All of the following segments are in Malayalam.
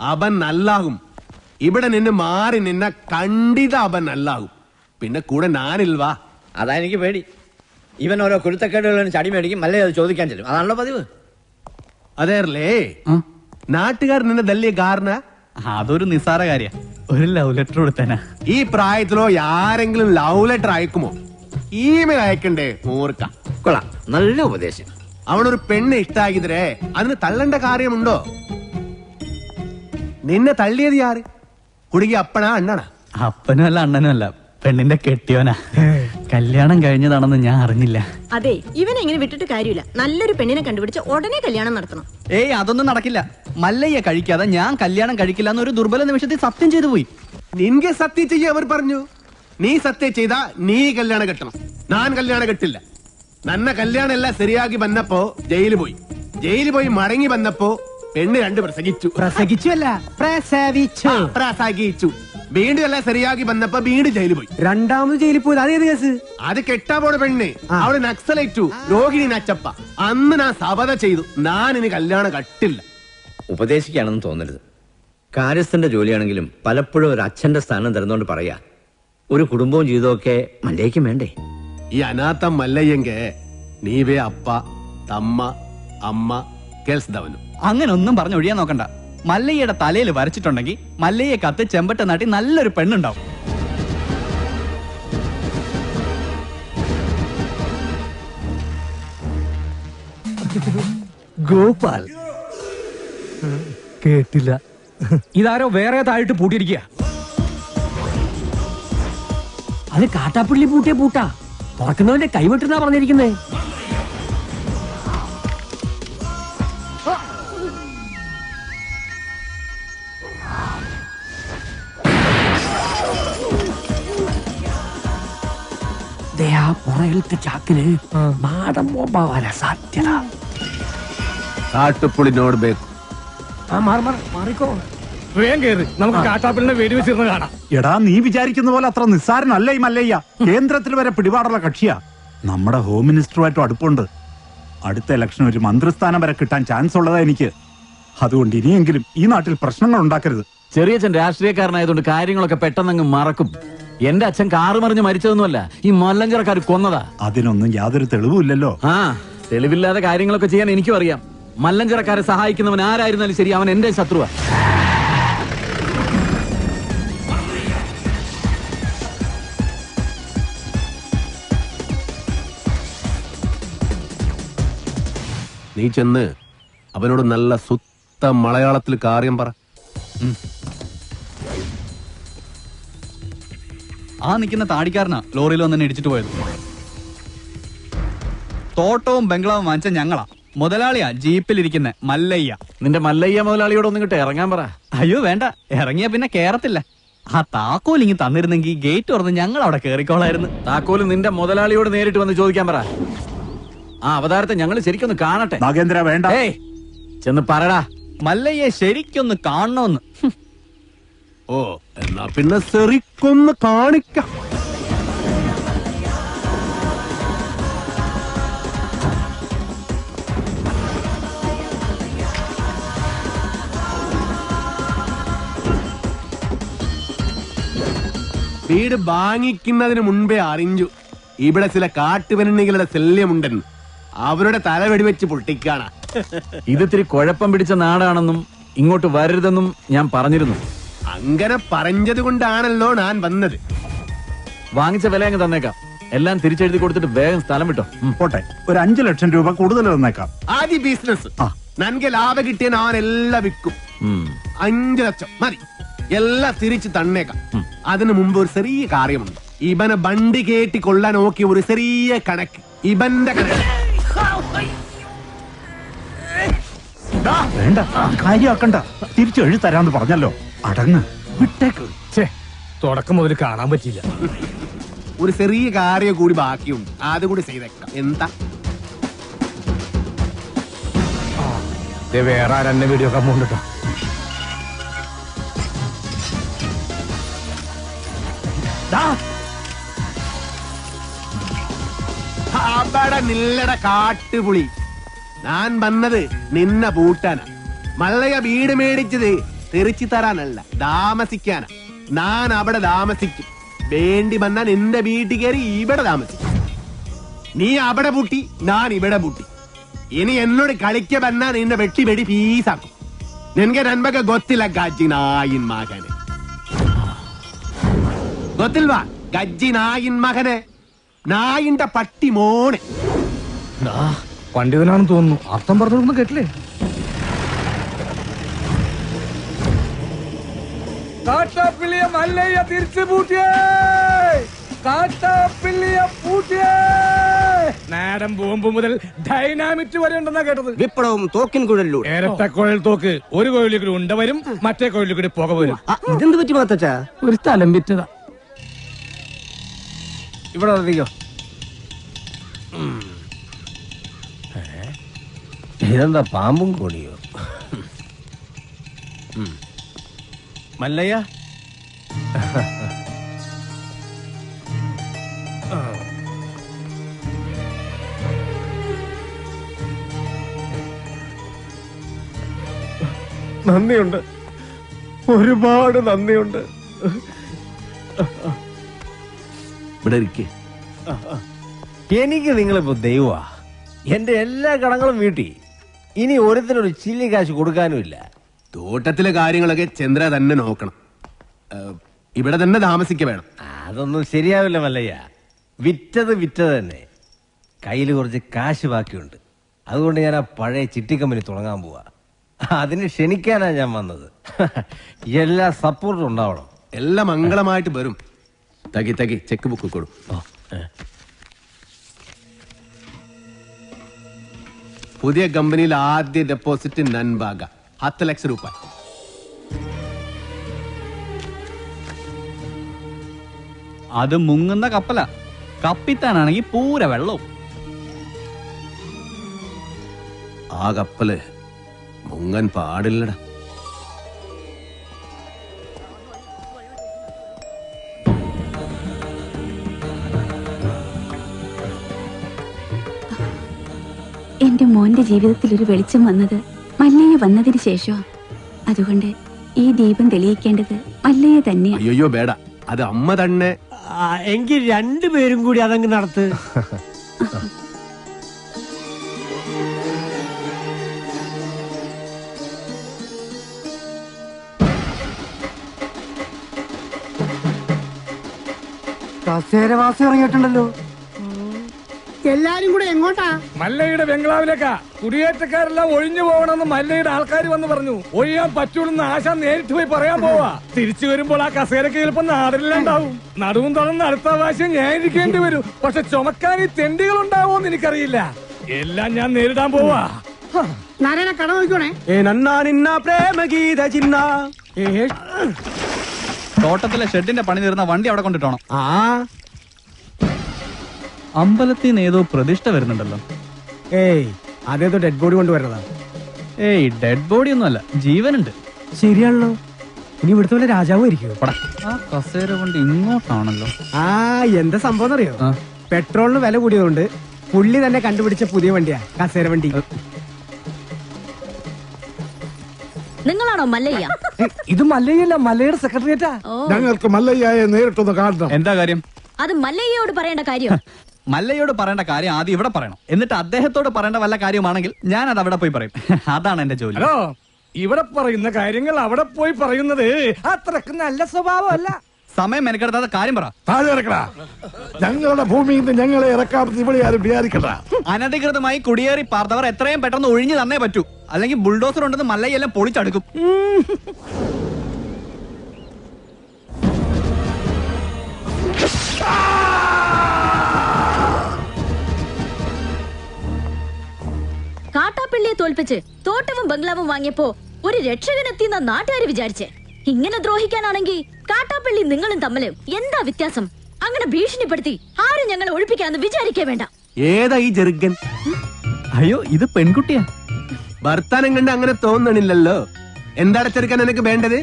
അവൻ നല്ലാകും. ഇവിടെ നിന്ന് മാറി നിന്ന കണ്ടിത അവൻ നല്ലാകും. പിന്നെ കൂടെ ഞാനിൽവാ അതാ എനിക്ക് പേടി. ഇവൻ ഓരോ കുരുത്തക്കേടുകളും ചടി മേടിക്കും അല്ലേ അത് ചോദിക്കാൻ ചെല്ലും. അതാണല്ലോ പതിവ്. അതേറല്ലേ നാട്ടുകാർ നിന്നെ തല്ലിയ കാരണ? അതൊരു നിസ്സാര കാര്യ. ഒരു ലവ് ലെറ്റർ കൊടുത്തേനാ. ഈ പ്രായത്തിലോ ആരെങ്കിലും ലവ് ലെറ്റർ അയക്കുമോ? ഇമെയിൽ അയക്കണ്ടേ മൂർക്ക കൊള്ളാം. നല്ല ഉപദേശം. അവനൊരു പെണ്ണ് ഇഷ്ടാക്കിതരേ അതിന് തള്ളേണ്ട കാര്യമുണ്ടോ? നിന്നെ തള്ളിയത് ആര്? കുടുങ്ങി അപ്പനാ അണ്ണനാ? അപ്പനും അല്ല അണ്ണനും അല്ല പെണ്ണിന്റെ കെട്ടിയോനാ. കല്യാണം കഴിഞ്ഞതാണെന്ന് ഞാൻ അറിഞ്ഞില്ല. അതെ ഇവനെ ഇങ്ങനെ വിട്ടിട്ട് കാര്യമില്ല. നല്ലൊരു പെണ്ണിനെ കണ്ടുപിടിച്ച് ഉടനെ കല്യാണം നടത്തണം. ഏയ് അതൊന്നും നടക്കില്ല. മല്ലയ്യ കഴിക്കാതെ ഞാൻ കല്യാണം കഴിക്കില്ല എന്നൊരു ദുർബല നിമിഷത്തിൽ സത്യം ചെയ്തു പോയി. നിൻಗೆ സത്യം ചെയ്യ അവർ പറഞ്ഞു. നീ സത്യം ചെയ്താ നീ കല്യാണം കെട്ടണം. ഞാൻ കല്യാണം കെട്ടില്ല. നന്ന കല്യാണം എല്ലാം ശരിയാക്കി വന്നപ്പോ ജയിലിൽ പോയി. ജയിലിൽ പോയി മടങ്ങി വന്നപ്പോ പെണ്ണ് രണ്ട് പ്രസംഗിച്ചു. പ്രസംഗിച്ചുവല്ല പ്രസവിച്ചു. പ്രസംഗിച്ചു. വീണ്ടും എല്ലാം ശരിയാക്കി വന്നപ്പോ വീണ്ടും ജയിലിൽ പോയി. രണ്ടാമത് ജയിലിൽ പോയി അതേത് കേസ്? അത് കെട്ടാ പോണ പെണ്ണ്. അവൾ നക്സലേറ്റു രോഹിണി നച്ചപ്പ. അന്ന് ഞാൻ സബത ചെയ്തു. ഞാൻ ഇനി കല്യാണം കട്ടില്ല. ഉപദേശിക്കുകയാണെന്ന് തോന്നരുത്. കാര്യസ്ഥന്റെ ജോലിയാണെങ്കിലും പലപ്പോഴും ഒരു അച്ഛന്റെ സ്ഥാനം തരുന്നോണ്ട് പറയാ ഒരു കുടുംബവും ജീവിതമൊക്കെ മല്ലയ്ക്കും വേണ്ടേ? ഈ അനാഥ മല്ലയ്യെങ്ക നീവേ അപ്പ തമ്മ അമ്മ കേൾസ് കേൾസ്തവനും അങ്ങനെ ഒന്നും പറഞ്ഞ് ഒഴിയാൻ നോക്കണ്ട. മല്ലയ്യയുടെ തലയിൽ വരച്ചിട്ടുണ്ടെങ്കിൽ മല്ലയ്യെ കത്ത് ചെമ്പട്ട നാട്ടി നല്ലൊരു പെണ്ണുണ്ടാവും. ഗോപാൽ. കേട്ടില്ല. ഇതാരോ വേറെ താഴിട്ട് പൂട്ടിയിരിക്കുക. അത് കാട്ടാപ്പിള്ളി പൂട്ടിയ പൂട്ടാ. തുറക്കുന്നവന്റെ കൈവിട്ടെന്നാ പറഞ്ഞിരിക്കുന്നേ. പുറകിലത്തെ ചാക്കിന് മാടം ബോംബാവാനാ സാധ്യത. കാട്ടുപുളി ബേക്കു ആ മാറി മാറി മാറിക്കോ. വേഗം കയറി നമുക്ക് കാട്ടാപ്പിളിനെ വെടിവെച്ചിരുന്ന് കാണാം. എടാ നീ വിചാരിക്കുന്ന പോലെ അത്ര നിസ്സാരനല്ല ഈ മല്ലയ്യ. കേന്ദ്രത്തിൽ വരെ പിടിപാടുള്ള കക്ഷിയാ. നമ്മുടെ ഹോം മിനിസ്റ്ററുമായിട്ടും അടുപ്പുണ്ട്. അടുത്ത ഇലക്ഷൻ ഒരു മന്ത്രിസ്ഥാനം വരെ കിട്ടാൻ ചാൻസ് ഉള്ളതാ എനിക്ക്. അതുകൊണ്ട് ഇനിയെങ്കിലും ഈ നാട്ടിൽ പ്രശ്നങ്ങൾ ഉണ്ടാക്കരുത്. ചെറിയച്ഛൻ രാഷ്ട്രീയക്കാരനായതുകൊണ്ട് കാര്യങ്ങളൊക്കെ പെട്ടെന്നങ്ങ് മറക്കും. എന്റെ അച്ഛൻ കാറ് മറിഞ്ഞ് മരിച്ചതൊന്നുമല്ല ഈ മല്ലഞ്ചറക്കാർ കൊന്നതാ. അതിനൊന്നും യാതൊരു തെളിവുമില്ലല്ലോ. ആ തെളിവില്ലാതെ കാര്യങ്ങളൊക്കെ ചെയ്യാൻ എനിക്കും അറിയാം. മല്ലഞ്ചിറക്കാരെ സഹായിക്കുന്നവൻ ആരായിരുന്നാലും ശരി അവൻ എന്റെ ശത്രുവാ. നീ ചെന്ന് അവനോട് നല്ല സുത്ത മലയാളത്തിൽ കാര്യം പറ. ആ നിൽക്കുന്ന താടിക്കാരനാ ലോറിയിൽ വന്നെ ഇടിച്ചിട്ട് പോയത്. തോട്ടവും ബംഗ്ലാവും വാങ്ങിച്ച ഞങ്ങളാ. മുതലാളിയാ ജീപ്പിലിരിക്കുന്ന മല്ലയ്യ. നിന്റെ മല്ലയ്യ മുതലാളിയോട് ഒന്നും കിട്ടെ ഇറങ്ങാൻ പറ. അയ്യോ വേണ്ട. ഇറങ്ങിയ പിന്നെ കേറത്തില്ല. ആ താക്കോൽ ഇങ്ങി തന്നിരുന്നെങ്കിൽ ഗേറ്റ് തുറന്ന് ഞങ്ങൾ അവിടെ കേറിക്കോളായിരുന്നു. താക്കോൽ നിന്റെ മുതലാളിയോട് നേരിട്ട് വന്ന് ചോദിക്കാൻ പറ. ആ അവതാരത്തെ ഞങ്ങൾ ശരിക്കൊന്ന് കാണട്ടെ. നാഗേന്ദ്ര വേണ്ട. ഏയ് ചെന്ന് പറടാ. മല്ലയ്യെ ശരിക്കൊന്ന് കാണണമെന്ന് ഹും. ഓ എന്നാ പിന്നെ സെറിക്കൊന്ന് കാണിക്കാം. വീട് ബാങ്ങിക്കുന്നതിന് മുൻപേ അറിഞ്ഞു. ഇവിടെ ചില കാട്ടുപെണ്ണികളുടെ ശല്യമുണ്ടെന്ന്. അവരുടെ തല വെടിവെച്ച് പൊട്ടിക്കാണ് ഇതിത്തിരി കുഴപ്പം പിടിച്ച നാടാണെന്നും ഇങ്ങോട്ട് വരരുതെന്നും ഞാൻ പറഞ്ഞിരുന്നു. അങ്ങനെ പറഞ്ഞത് കൊണ്ടാണല്ലോ ഞാൻ വന്നത്. വാങ്ങിച്ച വില അങ്ങ് തന്നേക്കാം. എല്ലാം തിരിച്ചെഴുതി കൊടുത്തിട്ട് വേഗം സ്ഥലം വിട്ടോ. പോട്ടെ ഒരു അഞ്ചു ലക്ഷം രൂപ കൂടുതൽ തന്നേക്കാം. ആദ്യ ബിസിനസ്. നനക്ക് ലാഭം കിട്ടിയ ഞാൻ എല്ലാം വിൽക്കും. അഞ്ചു ലക്ഷം. മതി. എല്ലാം തിരിച്ചു തന്നേക്കാം. അതിനു മുമ്പ് ഒരു ചെറിയ കാര്യമുണ്ട്. ഇവനെ ബണ്ടി കേട്ടി കൊള്ളാൻ നോക്കി ഒരു ചെറിയ കണക്ക്. ഇവന്റെ കണക്ക്. വേണ്ട കാര്യമാക്കണ്ട. തിരിച്ചു എഴുതി തരാന്ന് പറഞ്ഞല്ലോ. അടങ്ങ്. വിട്ടേക്ക്. തുടക്കം മുതൽ കാണാൻ പറ്റിയില്ല. ഒരു ചെറിയ കാര്യം കൂടി ബാക്കിയുണ്ട്. അത് കൂടി ചെയ്തേക്കാം. എന്താ? ദേ വേറെ ആരെന്നെ വീഡിയോ ഒക്കെ പോകണ്ടോ അവിടെ നില്ലട കാട്ടുപുളി. ഞാൻ വന്നത് നിന്നെ പൂട്ടാനാ. മള്ളയ വീട് മേടിച്ചത് തെറിച്ചു തരാനല്ല താമസിക്കാനാ ഞാൻ അവിടെ താമസിക്കും വേണ്ടി വന്നാൽ എന്റെ വീട്ടിൽ കയറി ഇവിടെ താമസിക്കും നീ അവിടെ പൂട്ടി ഞാൻ ഇവിടെ പൂട്ടി ഇനി എന്നോട് കളിക്ക വന്നാ നിന്നെ വെട്ടി വെടി പീസാക്കും ನಿನ್ಗೆ ನನ್ ಬಗ್ಗೆ ಗೊತ್ತಿಲ್ಲ ಗಜ್ಜಿ ನಾಯಿನ್ ಮಗನೆ ಗೊತ್ತಿಲ್ವಾ ಗಜ್ಜಿ ನಾಯಿನ್ ಮಗನೆ നായിന്റെ പട്ടി മോനെ പണ്ഡിതനാണെന്ന് തോന്നുന്നു അർത്ഥം പറഞ്ഞൊന്നും കേട്ടില്ലേ കാട്ടാപ്പിള്ളിയ മല്ലയ്യ തിരിച്ചു പൂട്ടിയേ. കാട്ടാപ്പിള്ളിയെ പൂട്ടിയേ. നാടൻ ബോംബ് മുതൽ ഡൈനാമിറ്റ് വരെ ഉണ്ടെന്നാ കേട്ടത്. വിപ്ലവം തോക്കിൻ കുഴലിലൂടെ. ഇരട്ട കുഴൽ തോക്ക് ഒരു കുഴലിൽ കൂടി ഉണ്ട വരും മറ്റേ കുഴലിൽ കൂടി പുക വരും. ഇതെന്ത് പറ്റി മാത്തച്ചാ ഒരു സ്ഥലം വിറ്റതാ. ഇവിടെ വന്നിരിക്കോ. ഇതെന്താ പാമ്പും കോണിയോ? മല്ലയ്യ നന്ദിയുണ്ട്. ഒരുപാട് നന്ദിയുണ്ട്. ഇവിടെ ഇരിക്കേ. എനിക്ക് നിങ്ങളിപ്പോ ദൈവമാ എന്റെ എല്ലാ കടങ്ങളും വീട്ടി. ഇനി ഒരുത്തിനൊരു ചില്ലി കാശ് കൊടുക്കാനുമില്ല. തോട്ടത്തിലെ കാര്യങ്ങളൊക്കെ ചന്ദ്ര തന്നെ നോക്കണം. ഏഹ്, ഇവിടെ തന്നെ താമസിക്ക വേണം. അതൊന്നും ശരിയാവില്ല മല്ലയ്യ. വിറ്റത് വിറ്റത് തന്നെ. കയ്യിൽ കുറച്ച് കാശ് ബാക്കിയുണ്ട്. അതുകൊണ്ട് ഞാൻ ആ പഴയ ചിട്ടിക്കമ്പനി തുടങ്ങാൻ പോവാ. അതിന് ക്ഷണിക്കാനാ ഞാൻ വന്നത്. എല്ലാ സപ്പോർട്ടും ഉണ്ടാവണം. എല്ലാം മംഗളമായിട്ട് വരും. തകി തകി ചെക്ക് ബുക്ക് കൊടു പുതിയ കമ്പനിയിൽ ആദ്യ ഡെപ്പോസിറ്റ് നൻബാഗ പത്ത് ലക്ഷം രൂപ. അത് മുങ്ങുന്ന കപ്പല. കപ്പിത്താനാണെങ്കിൽ പൂര വെള്ളവും. ആ കപ്പൽ മുങ്ങൻ പാടില്ലടാ. എന്റെ മോന്റെ ജീവിതത്തിൽ ഒരു വെളിച്ചം വന്നത് മല്ലയ്യ വന്നതിന് ശേഷമാ അതുകൊണ്ട് ഈ ദീപം തെളിയിക്കേണ്ടത് മല്ലയ്യ തന്നെയാ. അയ്യോ ബേട അത് അമ്മ തന്നെ. എങ്കിൽ രണ്ടുപേരും കൂടി അതങ്ങ് നടത്ത്. കസേരവാസം ഇറങ്ങിയിട്ടുണ്ടല്ലോ. എല്ലാരും കൂടെ എങ്ങോട്ടാ? മല്ലയുടെ ബംഗ്ലാവിലേക്കാ. കുടിയേറ്റക്കാരെല്ലാം ഒഴിഞ്ഞു പോകണമെന്ന് മല്ലയുടെ ആൾക്കാർ വന്ന് പറഞ്ഞു. ഒഴിയാൻ പറ്റൂലെന്ന് ആശ നേരിട്ട് പോയി പറയാൻ പോവാ. തിരിച്ചു വരുമ്പോൾ ആ കസേരക്ക് ചിലപ്പോ നാടില്ലാണ്ടാവും നടുവും തുറന്ന് അടുത്ത പ്രാവശ്യം ഞാൻ ഇരിക്കേണ്ടി വരും. പക്ഷെ ചുമക്കാൻ ഈ തെണ്ടികൾ ഉണ്ടാവോന്ന് എനിക്കറിയില്ല. എല്ലാം ഞാൻ നേരിടാൻ പോവാ. നാരായണ കട നോക്കണേ ഏ നന്നാ നിന്ന പ്രേമഗീത ചിന്ന. തോട്ടത്തിലെ ഷെഡിന്റെ പണി തീർന്ന വണ്ടി അവിടെ കൊണ്ടിട്ടോണം. ആ. അമ്പലത്തിൽ നിന്ന് ഏതോ പ്രതിഷ്ഠ വരുന്നുണ്ടല്ലോ. ഏയ് അതേതോ ഡെഡ് ബോഡി കൊണ്ടുവരണതാ ഏയ് ഡെഡ് ബോഡി ഒന്നുമല്ല ജീവനുണ്ട്. ശരിയാണല്ലോ. ഇനി ഇവിടുത്തെ പോലെ രാജാവും ഇരിക്കും. ആ കസേര കൊണ്ട് ഇങ്ങോട്ടാണല്ലോ. ആ എന്താ സംഭവം അറിയോ പെട്രോളിന് വില കൂടിയതുകൊണ്ട് പുള്ളി തന്നെ കണ്ടുപിടിച്ച പുതിയ വണ്ടിയാ കസേര വണ്ടി. നിങ്ങളാണോ മല്ലയ്യ? ഇത് മല്ലയ്യല്ല മല്ലയുടെ സെക്രട്ടറിയേറ്റാ ഞങ്ങൾക്ക് മല്ലയ്യായെ നേരിട്ടൊന്ന് കാണണം. എന്താ കാര്യം? അത് മല്ലയ്യയോട് പറയേണ്ട കാര്യം. മല്ലയോട് പറയേണ്ട കാര്യം ആദ്യം ഇവിടെ പറയണം. എന്നിട്ട് അദ്ദേഹത്തോട് പറയേണ്ട വല്ല കാര്യമാണെങ്കിൽ ഞാൻ അത് അവിടെ പോയി പറയും. അതാണ് എന്റെ ജോലി. ഹലോ ഇവിടെ പറയുന്ന കാര്യങ്ങൾ അവിടെ പോയി പറയുന്നത് അത്രയ്ക്ക് നല്ല സ്വഭാവമല്ല. സമയം മെനക്കെടുത്താത്ത കാര്യം പറ. താഴെ ഇറക്കടാ. ഞങ്ങളുടെ ഭൂമിയിൽ നിന്ന് ഞങ്ങളെ ഇറക്കാമെന്ന് ഇവിടെ ആരും വിചാരിക്കണ്ട. അനധികൃതമായി കുടിയേറി പാർത്തവർ എത്രയും പെട്ടെന്ന് ഒഴിഞ്ഞു തന്നേ പറ്റൂ. അല്ലെങ്കിൽ ബുൾഡോസർ ഉണ്ടെന്ന് മല്ലയെല്ലാം പൊളിച്ചടുക്കും. കാട്ടാപ്പിള്ളിയെ തോൽപ്പിച്ച് തോട്ടവും ബംഗ്ലാവും വാങ്ങിയപ്പോ ഒരു രക്ഷകനെത്തിയെന്ന നാട്ടുകാർ വിചാരിച്ച്. ഇങ്ങനെ ദ്രോഹിക്കാനാണെങ്കിൽ കാട്ടാപ്പള്ളി നിങ്ങളും തമ്മിൽ എന്താ വ്യത്യാസം? അങ്ങനെ ഭീഷണിപ്പെടുത്തി ആരും ഞങ്ങളെ ഒഴിപ്പിക്കാന്ന് വിചാരിക്കേ വേണ്ട. ഏതാ ഈ ജെറുഗൻ അയ്യോ ഇത് പെൺകുട്ടിയാ. വർത്താനം കണ്ട് അങ്ങനെ തോന്നണില്ലല്ലോ. എന്താണ് ചെറുക്കാൻ എനിക്ക് വേണ്ടത്?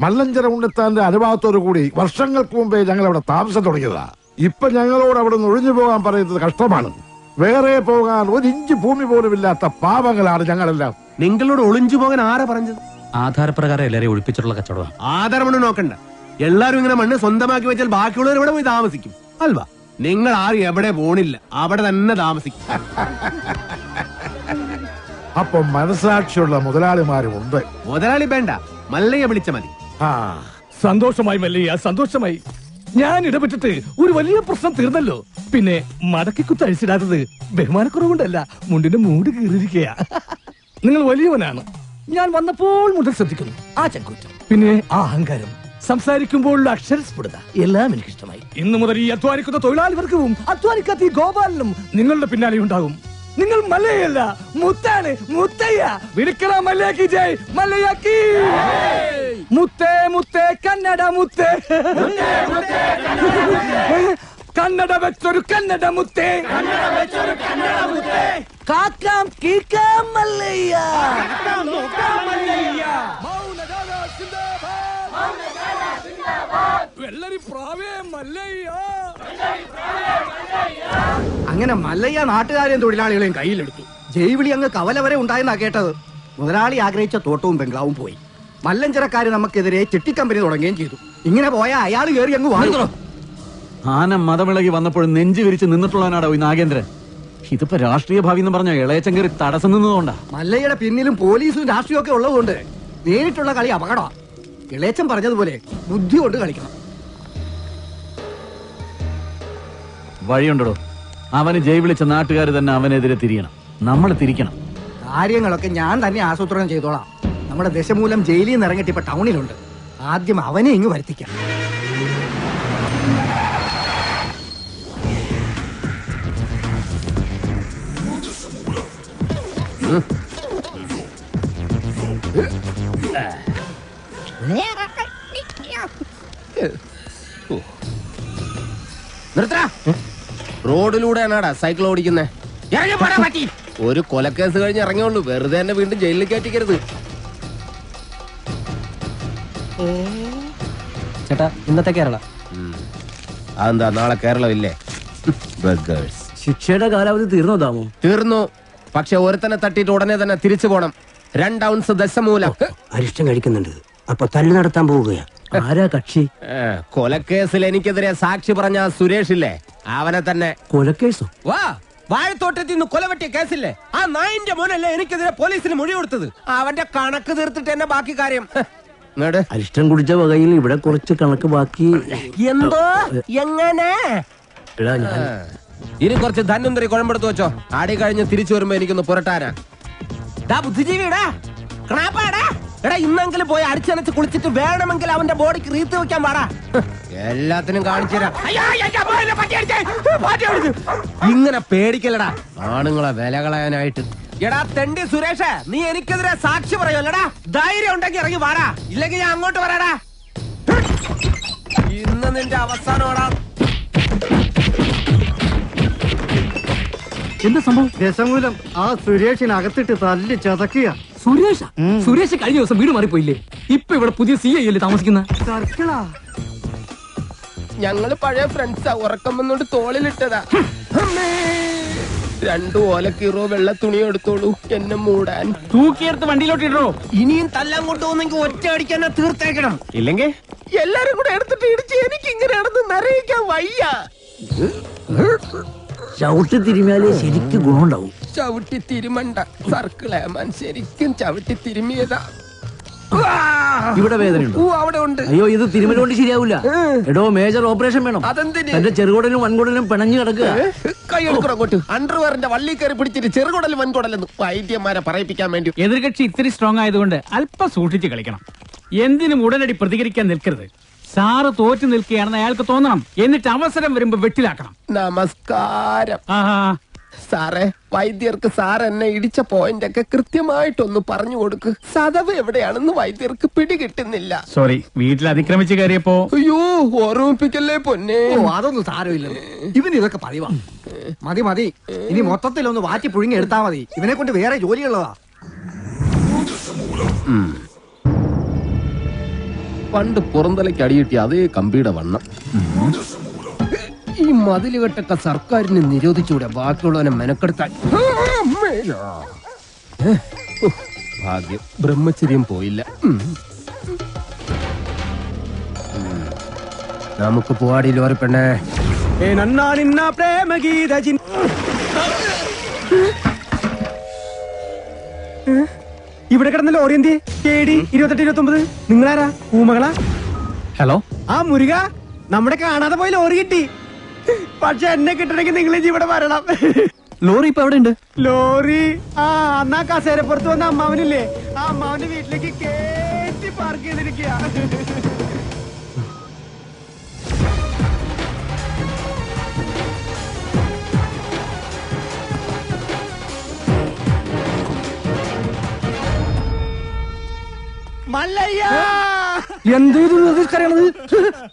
മല്ലഞ്ചര ഉണ്ണിത്താന്റെ അനുഭവത്തോടു കൂടി വർഷങ്ങൾക്ക് മുമ്പേ ഞങ്ങൾ അവിടെ താമസം തുടങ്ങിയതാ. ഇപ്പൊ ഞങ്ങളോട് അവിടെ നിന്ന് ഒഴിഞ്ഞു പോകാൻ പറയുന്നത് കഷ്ടമാണ്. വേറെ പോകാൻ ഒരു ഇഞ്ച് ഭൂമി പോലും ഇല്ലാത്ത പാപങ്ങളാണ് ഞങ്ങളെല്ലാം. നിങ്ങളോട് ഒളിഞ്ചു പോകാൻ ആരാ പറഞ്ഞത്? ആധാരപ്രകാരം എല്ലാരെയും ഒഴിപ്പിച്ചിട്ടുള്ള കച്ചവടമാണ് ആധാരമണ് നോക്കണ്ട. എല്ലാരും ഇങ്ങനെ മണ്ണ് സ്വന്തമാക്കി വെച്ചാൽ ബാക്കിയുള്ളവർ ഇവിടെ പോയി താമസിക്കും? അൽവാ നിങ്ങൾ ആരും എവിടെ പോണില്ല അവിടെ തന്നെ താമസിക്കും. അപ്പൊ മനസാക്ഷിയുള്ള മുതലാളിമാരും ഉണ്ട്. മുതലാളി വേണ്ട മല്ലയെ വിളിച്ച മതി. ആ. സന്തോഷമായി മല്ലയ്യ സന്തോഷമായി. ഞാൻ ഇടപെട്ടിട്ട് ഒരു വലിയ പ്രശ്നം തീർന്നല്ലോ. പിന്നെ മടക്കി കുത്തഴിച്ചിടാത്തത് ബഹുമാനക്കുറവുകൊണ്ടല്ല മുണ്ടിന്റെ മൂട് കീറിയിരിക്കുക നിങ്ങൾ വലിയവനാണ്. ഞാൻ വന്നപ്പോൾ മുതൽ ശ്രദ്ധിക്കുന്നു. ആ ചങ്കൂറ്റം പിന്നെ ആ അഹങ്കാരം. സംസാരിക്കുമ്പോഴുള്ള അക്ഷരസ്ഫുടത എല്ലാം എനിക്ക് ഇഷ്ടമായി ഇന്നു മുതൽ ഈ അധ്വാനിക്കുന്ന തൊഴിലാളി വർഗവും അധ്വാനിക്കാത്ത ഈ ഗോപാലനും നിങ്ങളുടെ പിന്നാലെ ഉണ്ടാകും. നിങ്ങൾ മല്ലയല്ല മുത്താണ് മുത്തയ്യ. വിളിക്കണ മല്ലയാക്കി ജയ് മല്ലയാക്കി മുത്തേ മുത്തേ കന്നഡ മുത്തേ. കന്നഡ വെച്ചൊരു കന്നഡ മുത്തേ. കാക്കാം കീക്കാം മല്ലയ്യ. വെള്ളരി പ്രാവേ മല്ലയ്യ. അങ്ങനെ മല്ലയ്യ നാട്ടുകാരെയും തൊഴിലാളികളെയും കയ്യിലെടുത്തു. ജൈവിളി അങ്ങ് കവല വരെ ഉണ്ടായെന്നാ കേട്ടത്. മുതലാളി ആഗ്രഹിച്ച തോട്ടവും ബംഗ്ലാവും പോയി. മല്ലഞ്ചരക്കാര് നമുക്കെതിരെ ചിട്ടിക്കമ്പനി തുടങ്ങുകയും ചെയ്തു. ഇങ്ങനെ പോയ അയാൾ കയറി അങ്ങ് വാങ്ങുന്നു ആന മതമിളകി വന്നപ്പോഴും നെഞ്ചു വിരിച്ച് നിന്നിട്ടുള്ളവനാടോ ഈ നാഗേന്ദ്രൻ. ഇതിപ്പോ രാഷ്ട്രീയ ഭാവി എന്ന് പറഞ്ഞ ഇളയച്ചൻ കയറി തടസ്സം നിന്നതുകൊണ്ടാ. മല്ലയ്യയുടെ പിന്നിലും പോലീസും രാഷ്ട്രീയമൊക്കെ ഒക്കെ ഉള്ളതുകൊണ്ട് നേരിട്ടുള്ള കളി അപകടമാ. ഇളയച്ചൻ പറഞ്ഞതുപോലെ ബുദ്ധി കൊണ്ട് കളിക്കണം. വഴിയുണ്ടോ അവന് ജയ് വിളിച്ച നാട്ടുകാർ തന്നെ അവനെതിരെ തിരിയണം. നമ്മൾ തിരിക്കണം. കാര്യങ്ങളൊക്കെ ഞാൻ തന്നെ ആസൂത്രണം ചെയ്തോളാം. നമ്മുടെ ദശമൂലം ജയിലിൽ നിന്ന് ഇറങ്ങിട്ട് ഇപ്പൊ ടൗണിലുണ്ട്. ആദ്യം അവനെ ഇങ്ങ് വരുത്തിക്കാം. നിർത്തടാ റോഡിലൂടെയാണാടാ സൈക്കിൾ ഓടിക്കുന്നേ. ഒരു കൊലക്കേസ് കഴിഞ്ഞ് ഇറങ്ങിയുള്ളൂ. വെറുതെ എന്നെ വീണ്ടും ജയിലിൽ കയറ്റിക്കരുത്. ചേട്ടാ ഇന്നത്തെ കേരള. അതെന്താ നാളെ കേരളമില്ലേ? ബർഗേഴ്സ് ശിക്ഷയുടെ കാലാവധി തീർന്നോ താമോ തീർന്നു. പക്ഷെ ഒരുത്തനെ തട്ടിയിട്ട് ഉടനെ തന്നെ തിരിച്ചു പോണം. രണ്ട് ഔൺസ് ദശമൂലം. അരിഷ്ടം കഴിക്കുന്നുണ്ട്. അപ്പൊ തല്ലു നടത്താൻ പോവുകയാ. ആരാ കക്ഷി? കൊലക്കേസിൽ എനിക്കെതിരെ സാക്ഷി പറഞ്ഞ സുരേഷ് ഇല്ലേ? അവനെ തന്നെ. കൊലക്കേസോ? വാ വാഴത്തോട്ടത്തിൽ നിന്ന് കൊലവെട്ടിയ കേസില്ലേ? ആ നായിന്റെ മോനല്ലേ എനിക്കെതിരെ പോലീസിന് മൊഴി കൊടുത്തത്? അവന്റെ കണക്ക് തീർത്തിട്ട് എന്നെ ബാക്കി കാര്യം. അരിഷ്ടം കുടിച്ച വകയിൽ ഇവിടെ കുറച്ച് കണക്ക് ബാക്കി. എന്തോ? എങ്ങനെ? ഇനി കുറച്ച് ധന്വന്തരി കുഴമ്പെടുത്ത് വെച്ചോ. ആടി കഴിഞ്ഞ് തിരിച്ചു വരുമ്പോ എനിക്കൊന്ന് പുരട്ടാനാ. ബുദ്ധിജീവിടാ ക്രാപ്പാടാ. എടാ ഇന്നെങ്കിലും പോയി അടിച്ചണച്ച് കുളിച്ചിട്ട് വേണമെങ്കിൽ അവന്റെ ബോഡിക്ക് റീത്ത് വെക്കാൻ പാടാ എല്ലാത്തിനും കാണിച്ചു ഇങ്ങനെ പേടിക്കലടാ ആണുങ്ങളെ വില കളയാനായിട്ട്. എടാ തെണ്ടി സുരേഷ് നീ എനിക്കെതിരെ സാക്ഷി പറയുമല്ലടാ ധൈര്യം ഉണ്ടെങ്കിൽ ഇറങ്ങി വാടാ. ഇല്ലെങ്കിൽ ഞാൻ അങ്ങോട്ട് വരാടാ. ഇന്ന് നിന്റെ അവസാനമാടാ. എന്താ സംഭവം? ദശമൂലം ആ സുരേഷിനകത്തിട്ട് തല്ലി ചതക്കുക സുരേഷ? സുരേഷ് കഴിഞ്ഞ ദിവസം വീട് മാറിപ്പോയില്ലേ? ഇപ്പൊ ഇവിടെ പുതിയ സി ഐ അല്ലേ താമസിക്കുന്ന? സർക്കിളാ. ഞങ്ങൾ പഴയ ഫ്രണ്ട്സാ ഉറക്കം വന്നോണ്ട് തോളിലിട്ടതാ. രണ്ടു ഓലക്കീറോ വെള്ള തുണി എടുത്തോളൂ. എന്നെ മൂടാൻ. തൂക്കിയെടുത്ത് വണ്ടിയിലോട്ട് ഇടോ ഇനിയും തല്ലാൻ കൊണ്ടുപോകുന്നെങ്കിൽ ഒറ്റ അടിക്കാൻ തീർത്തേക്കണം. ഇല്ലെങ്കിൽ? എല്ലാരും കൂടെ എടുത്തിട്ട് ഇടിച്ച് എനിക്ക് ഇങ്ങനെ നടന്ന് നിറയിക്കാൻ വയ്യ. ചവിട്ടി തിരുമ്യാലേ ശരിക്കും ഗുണമുണ്ടാവും. ചവിട്ടി തിരുമണ്ട. സർക്കിളേമാൻ ശരിക്കും ചവിട്ടി തിരുമിയതാ. ഇവിടെ വേദനയുണ്ട്? അവിടെ ഉണ്ട്. അയ്യോ ഇത് തിരുമല കൊണ്ട് ശരിയാവില്ല എടോ മേജർ ഓപ്പറേഷൻ വേണം. അതെന്തിന്? തന്റെ ചെറുകുടലും വൻകുടലും പിണഞ്ഞു കിടക്കുക. കൈ എടുക്കണം അങ്ങോട്ട്. അണ്ടർവെയറിന്റെ വള്ളി കയറി പിടിച്ചിട്ട് ചെറുകുടലും വൻകുടലെന്ന് വൈദ്യന്മാരെ പറയിപ്പിക്കാൻ വേണ്ടി. എതിർകക്ഷി ഇത്തിരി സ്ട്രോങ് ആയതുകൊണ്ട് അല്പം സൂക്ഷിച്ച് കളിക്കണം. എന്തിനും ഉടനടി പ്രതികരിക്കാൻ നിൽക്കരുത്. സാറ് തോറ്റു നിൽക്കുകയാണെന്ന് അയാൾക്ക് തോന്നണം. എന്നിട്ട് അവസരം വരുമ്പോ വെട്ടിലാക്കണം. നമസ്കാരം. ആഹാ. സാറേ വൈദ്യർക്ക് സാർ എന്നെ ഇടിച്ച പോയിന്റ് ഒക്കെ കൃത്യമായിട്ടൊന്ന് പറഞ്ഞു കൊടുക്ക്. സദവ് എവിടെയാണെന്ന് വൈദ്യർക്ക് പിടികിട്ടുന്നില്ല. സോറി വീട്ടിൽ അതിക്രമിച്ച് കയറിയപ്പോ അയ്യോ ഓർമ്മിപ്പിക്കല്ലേ പൊന്നെ? ഓ അതൊന്നും സാരമില്ല ഇവന് ഇതൊക്കെ പതിവാ. മതി മതി. ഇനി മൊത്തത്തിൽ ഒന്ന് വാറ്റി പുഴുങ്ങി എടുത്താ മതി. ഇവനെ കൊണ്ട് വേറെ ജോലിയുള്ളതാ. പണ്ട് പുറന്തലയ്ക്ക് അടിയിട്ടിയ അതേ കമ്പിയുടെ വണ്ണം. ഈ മതിലുകെട്ടൊക്കെ സർക്കാരിന് നിരോധിച്ചുകൂടെ ബാക്കിയുള്ളവനെ മെനക്കെടുത്താൻ. ഭാഗ്യം. ബ്രഹ്മചര്യം പോയില്ല. നമുക്ക് പോവാടി ലോറി പെണ്ണേ. ഇവിടെ കിടന്ന ലോറി എന്തി ഇരുപത്തെട്ട് ഇരുപത്തി ഒമ്പത് നിങ്ങളാരാ? ഊമകളാ? ഹലോ? ആ മുരുക. നമ്മുടെ കാണാതെ പോയില്ല ലോറി കിട്ടി. പക്ഷെ എന്നെ കിട്ടണമെങ്കിൽ നിങ്ങൾ ഇവിടെ വരണം. ലോറി ഇപ്പൊ എവിടെ ഉണ്ട് ലോറി ആ അന്നാ കസേരപ്പുറത്ത് വന്ന അമ്മാവനില്ലേ? ആ അമ്മാവന്റെ വീട്ടിലേക്ക് കേറ്റി പാർക്ക് ചെയ്തിരിക്കുക എന്തേത് കരയണത്?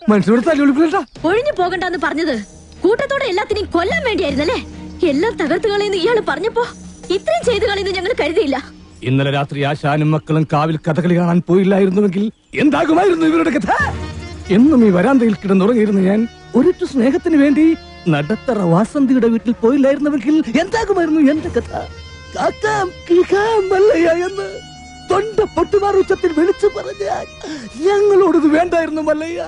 മനുഷ്യരോട് തല്ലുവിളിപ്പില്ല ഒഴിഞ്ഞു പോകണ്ടെന്ന് പറഞ്ഞത് കൂട്ടത്തോടെ എല്ലാത്തിനെയും കൊല്ലാൻ വേണ്ടിയായിരുന്നല്ലേ? എല്ലാം തകർത്ത് കളയുന്നു ഇയാൾ പറഞ്ഞപ്പോ ഇത്രയും ചെയ്തു കളയുന്നു ഞങ്ങൾ കരുതിയില്ല. ഇന്നലെ രാത്രി ആശാനും മക്കളും കാവിൽ കഥകളി കാണാൻ പോയില്ലായിരുന്നുവെങ്കിൽ എന്താകുമായിരുന്നു ഇവരുടെ കഥ? എന്നും ഈ വരാന്തയിൽ കിടന്നുറങ്ങിയിരുന്നു ഞാൻ ഒരിറ്റു സ്നേഹത്തിന് വേണ്ടി നടത്തറ വാസന്തിയുടെ വീട്ടിൽ പോയില്ലായിരുന്നുവെങ്കിൽ എന്താകുമായിരുന്നു എന്റെ കഥ? എന്ന് തൊണ്ട പൊട്ടുമാർ ഉച്ചത്തിൽ വിളിച്ചു പറഞ്ഞ ഞങ്ങളോടത് വേണ്ടായിരുന്നു മല്ലയ്യ.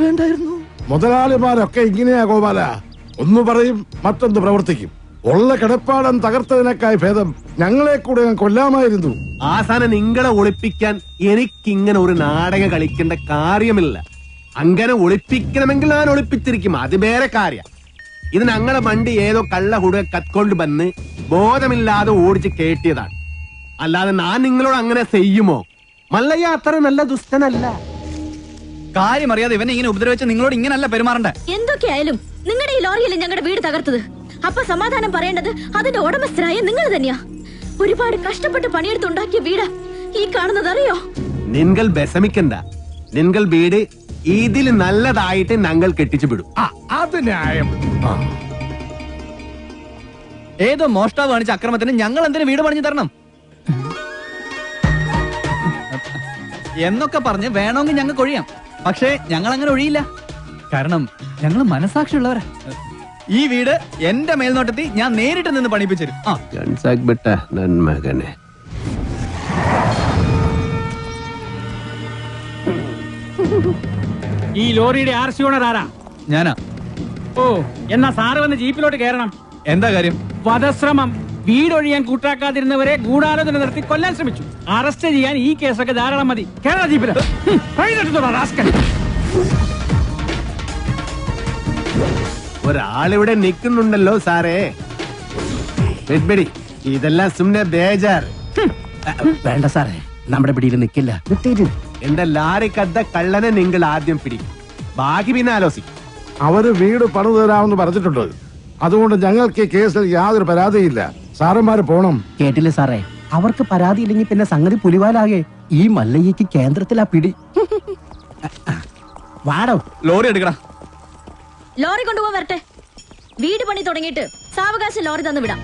വേണ്ടായിരുന്നു. മുതലാളിമാരൊക്കെ ഇങ്ങനെയാ ഗോപാല. ഒന്ന് പറയും മറ്റൊന്ന് പ്രവർത്തിക്കും. ഉള്ള കിടപ്പാടം തകർത്തതിനേക്കായി ഭേദം ഞങ്ങളെ കൂടെ കൊല്ലാമായിരുന്നു. ആസാനം നിങ്ങളെ ഒളിപ്പിക്കാൻ എനിക്കിങ്ങനെ ഒരു നാടകം കളിക്കേണ്ട കാര്യമില്ല. അങ്ങനെ ഒളിപ്പിക്കണമെങ്കിൽ ഞാൻ ഒളിപ്പിച്ചിരിക്കും. അത് വേറെ കാര്യം. ഇത് ഞങ്ങളെ വണ്ടി ഏതോ കള്ള കൂടെ കത്കൊണ്ട് വന്ന് ബോധമില്ലാതെ ഓടിച്ച് കേട്ടിയതാണ്. അല്ലാതെ ഞാൻ നിങ്ങളോട് അങ്ങനെ ചെയ്യുമോ? മല്ലയ്യ അത്ര നല്ല ദുഷ്ടനല്ല. കാര്യം അറിയാതെ ഇവനെ ഇങ്ങനെ ഉപദ്രവിച്ച് നിങ്ങളോട് ഇങ്ങനല്ല പെരുമാറണ്ടേ? എന്തൊക്കെയായാലും നിങ്ങളുടെ ഈ ലോറിയല്ലേ ഞങ്ങളുടെ വീട് തകർത്തത്? അപ്പൊ സമാധാനം പറയേണ്ടത് അതിന്റെ ഉടമസ്ഥരായ നിങ്ങൾ തന്നെയാ. ഒരുപാട് കഷ്ടപ്പെട്ട് പണിയെടുത്തുണ്ടാക്കിയ വീട്. ഈ കാണുന്നത് അറിയോ നിങ്ങൾ വിഷമിക്കണ്ട. നിങ്ങൾ വീട് ഇതിൽ നല്ലതായിട്ട് ഞങ്ങൾ കെട്ടിച്ചു വിടും. അത് ന്യായം. ഏതോ മോഷ്ടാവ് കാണിച്ച അക്രമത്തിന് ഞങ്ങൾ എന്തിനു വീട് പണിഞ്ഞു തരണം? എന്നൊക്കെ പറഞ്ഞ് വേണമെങ്കിൽ ഞങ്ങൾക്ക് ഒഴിയാം. പക്ഷേ ഞങ്ങൾ അങ്ങനെ ഒഴിയില്ല. കാരണം ഞങ്ങൾ മനസാക്ഷിയുള്ളവരാ ഈ വീട് എന്റെ മേൽനോട്ടത്തിൽ ഞാൻ നേരിട്ട് നിന്ന് പണിപ്പിച്ചിരും ആ. ഗൺസാക് ബെട്ട നന്മകനെ ഈ ലോറിയുടെ ആർ സി ഓണർ ആരാ? ഞാനാ. ഓ എന്നാ സാറ് വന്ന് ജീപ്പിലോട്ട് കയറണം. എന്താ കാര്യം? വധശ്രമം. വീടൊഴിയാൻ കൂട്ടാക്കാതിരുന്നവരെ ഗൂഢാലോചന നടത്തി കൊല്ലാൻ ശ്രമിച്ചു. അറസ്റ്റ് ചെയ്യാൻ ഈ കേസൊക്കെ ധാരാളം മതി. കേരള ജീപ്പിൽ. ഒരാളിവിടെ നിൽക്കുന്നുണ്ടല്ലോ സാറേ. വെഡ്ബെടി ഇതെല്ലാം സുമ്നെ ബേജാർ. വേണ്ട സാറേ നമ്മുടെ പിടിയിൽ നിൽക്കില്ല. എന്റെ ലാറിക്കദ്ദ കള്ളനെ നിങ്ങൾ ആദ്യം പിടിക്കും. ബാക്കി പിന്നെ ആലോചിക്കും. അവർ വീട് പണിതു തരാമെന്ന് പറഞ്ഞിട്ടുണ്ട്. അതുകൊണ്ട് ഞങ്ങൾക്ക് ഈ കേസിൽ യാതൊരു പരാതിയില്ല. സാറന്മാര് പോണം. കേട്ടില്ല സാറേ. അവർക്ക് പരാതി ഇല്ലെങ്കിൽ പിന്നെ സംഗതി പുലിവാലാകെ. ഈ മല്ലയ്യക്ക് കേന്ദ്രത്തിലാ പിടി. വാടോ. ലോറി എടുക്കടാ. ലോറി കൊണ്ടുപോവാ വരട്ടെ. വീട് പണി തുടങ്ങിയിട്ട് സാവകാശം ലോറി തന്നു വിടാം.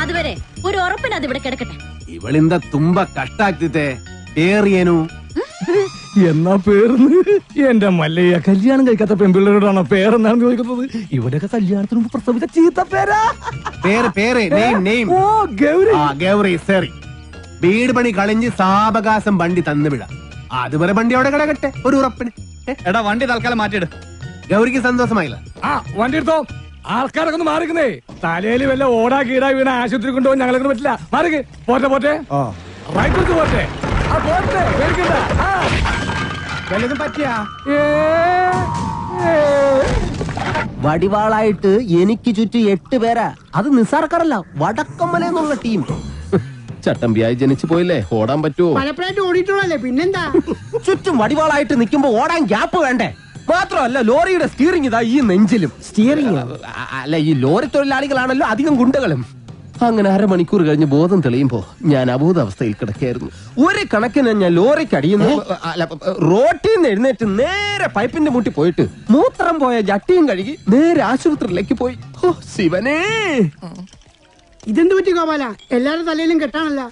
അതുവരെ ഒരു ഉറപ്പിന് ഇവിടെ കിടക്കട്ടെ. ഇവളിന്ത തുമ്പ കഷ്ടാക്തിത്തെ ഏറിയനു എന്നാ പേർന്ന്? എന്റെ മല്ലയ്യ കല്യാണം കഴിക്കാത്ത പെൺപിള്ളേരോടാണോ പേരെന്നാണ് ചോദിക്കുന്നത്? ഇവരൊക്കെ കല്യാണത്തിന് മുമ്പ് പ്രസവിച്ച ചീത്ത പേരാ. പേര് പേര് നെയിം നെയിം ഓ ഗൗരി. ആ ഗൗരി സറി. വീട് പണി കളിഞ്ഞ് സാവകാശം വണ്ടി തന്നു വിട. അതുവരെ വണ്ടി അവിടെ കിടക്കട്ടെ ഒരു ഉറപ്പിന്. എടാ വണ്ടി തൽക്കാലം മാറ്റിയിട്. ഗൗരിക്ക് സന്തോഷമായില്ല. ആ വണ്ടി എടുത്തോ. ആൾക്കാരൊക്കെ ഒന്ന് മാറിക്കുന്നേ. തലയിൽ വല്ല ഓടാ കീടാ വീണ ആശുപത്രി കൊണ്ടുപോകാൻ ഞങ്ങളെ പറ്റില്ല. മാറിക്ക്. പോട്ടെ പോട്ടെ. റൈറ്റ് പോറ്റെ പോട്ടെ. ആ പോട്ടെ. പേടിക്കണ്ട. ആ. വല്ലതും പറ്റിയാ. വടിവാളായിട്ട് എനിക്ക് ചുറ്റും എട്ട് പേരാ. അത് നിസ്സാർക്കാരല്ല വടക്കമ്മല എന്നുള്ള ടീം. ചട്ടമ്പിയായി ജനിച്ചു പോയില്ലേ? ഓടാൻ പറ്റുമോ പലപ്പോഴായിട്ട് ഓടിയിട്ടുള്ളല്ലേ പിന്നെന്താ? ചുറ്റും വടിവാളായിട്ട് നിൽക്കുമ്പോ ഓടാൻ ഗ്യാപ്പ് വേണ്ടേ? മാത്രമല്ല ലോറിയുടെ സ്റ്റിയറിംഗ് ഇതാ ഈ നെഞ്ചിലും. സ്റ്റിയറിംഗ് അല്ല ഈ ലോറി തൊഴിലാളികളാണല്ലോ അധികം ഗുണ്ടകളും. അങ്ങനെ അരമണിക്കൂർ കഴിഞ്ഞ് ബോധം തെളിയുമ്പോ ഞാൻ അബോധാവസ്ഥയിൽ കിടക്കായിരുന്നു ഒരു കണക്കിന് ഞാൻ ലോറിക്ക് അടിയുന്നു അല്ല റോട്ടിൽ നിന്ന് എഴുന്നേറ്റ് നേരെ പൈപ്പിന്റെ മുട്ടി പോയിട്ട് മൂത്രം പോയ ജട്ടിയും കഴുകി നേരെ ആശുപത്രിയിലേക്ക് പോയി. ഓ ശിവനേ! ഇതെന്ത് പറ്റി ഗോപാല? എല്ലാരും തലയിലും കെട്ടാണല്ല.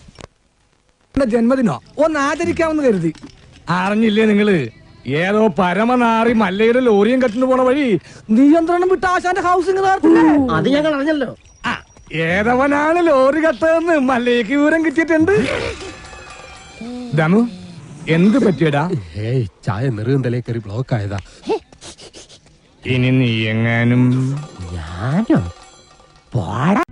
എന്റെ ജന്മദിനോ? ഒന്ന് ആചരിക്കാമെന്ന് കരുതി. അറിഞ്ഞില്ലേ നിങ്ങൾ? ഏതോ പരമനാറി മല്ലയുടെ ലോറിയും കെട്ടിന് പോണ വഴി നിയന്ത്രണം വിട്ട് ആശാന്റെ ഹൗസിംഗ് അത് ഞങ്ങൾ അറിഞ്ഞല്ലോ. ഏതവനാണ് ലോറി കത്തതെന്ന് മല്ലേക്ക് വിവരം കിട്ടിയിട്ടുണ്ട്? ദമു എന്ത് പറ്റിയടാ? ഏയ് ചായ നെറുകന്തലേ കയറി ബ്ലോക്ക് ആയതാ ഇനി നീ എങ്ങാനും ഞാനോ? പോടാ.